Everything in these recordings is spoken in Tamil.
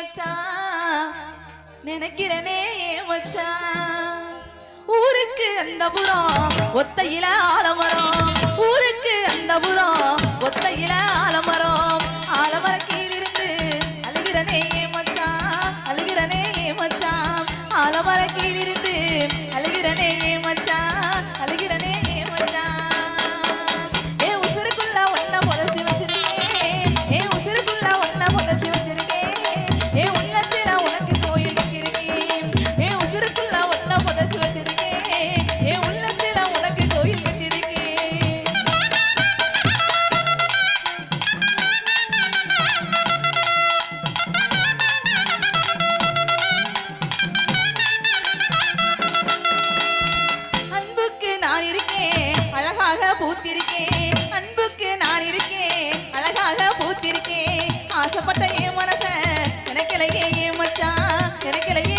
மச்சான் நினைக்கிறனே மச்சான் ஊருக்கு அந்த புறம் ஒத்தையில ஆலமரம். ஊருக்கு அந்த புறம் நான் இருக்கேன் அழகாக பூத்திருக்கேன். அன்புக்கு நான் இருக்கேன் அழகாக பூத்திருக்கேன். ஆசைப்பட்ட என் மனச எனக்கிளையே மச்சான் எனக்கிளையே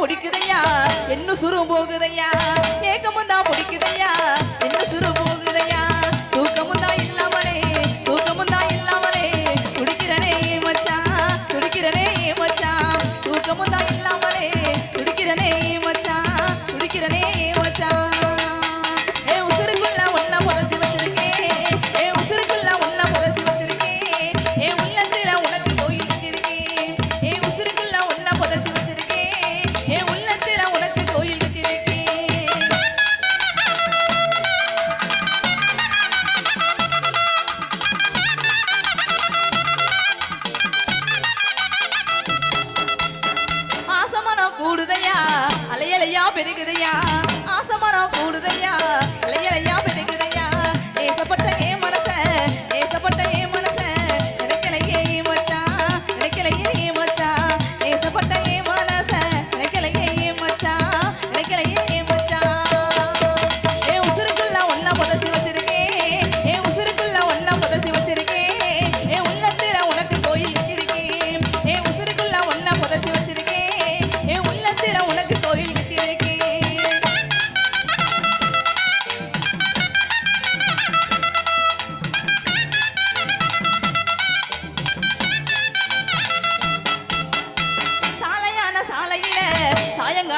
பிடிக்குதையா? என்ன சுரு போகுதையா? ஏக்கமும் தான் பிடிக்குதையா? என்ன சுரு 给大家。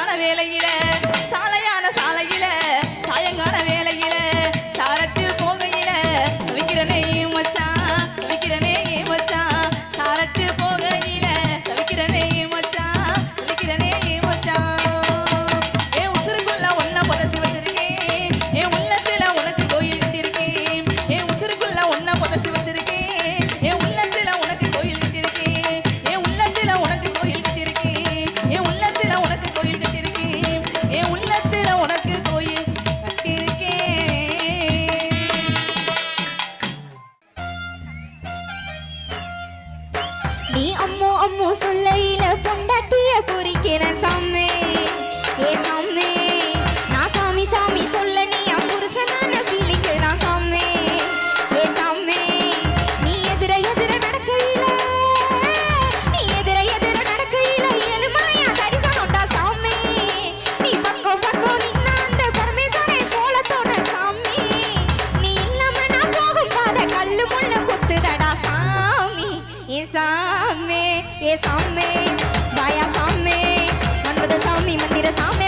கஷ்டமான வேலையில சாமே வாயா சாமே மன்மத சாமி மந்திர சாமே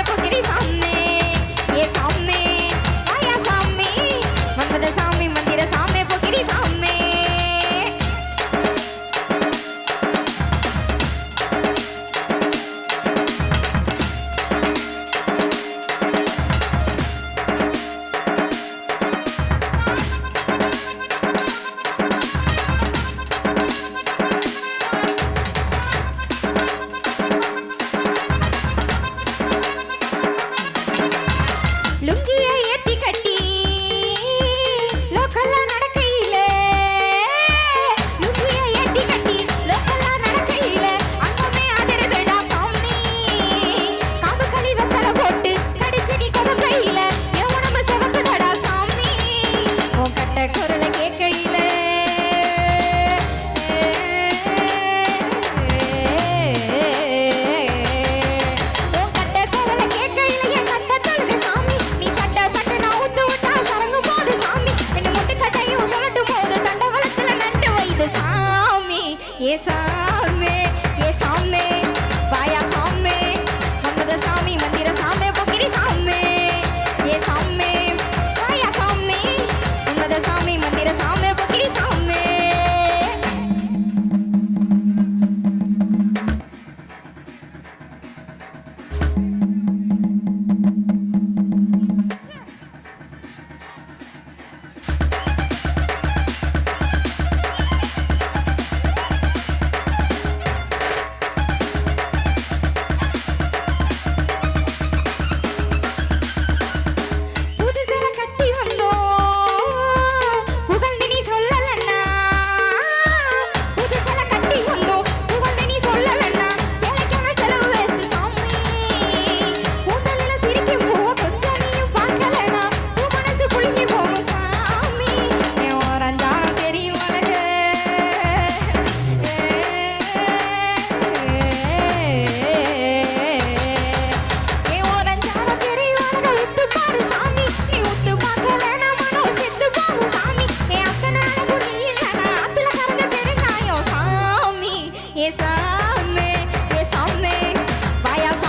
வாழ்க்கையில. சாமி. ஏ சாமி. சாமி ஏ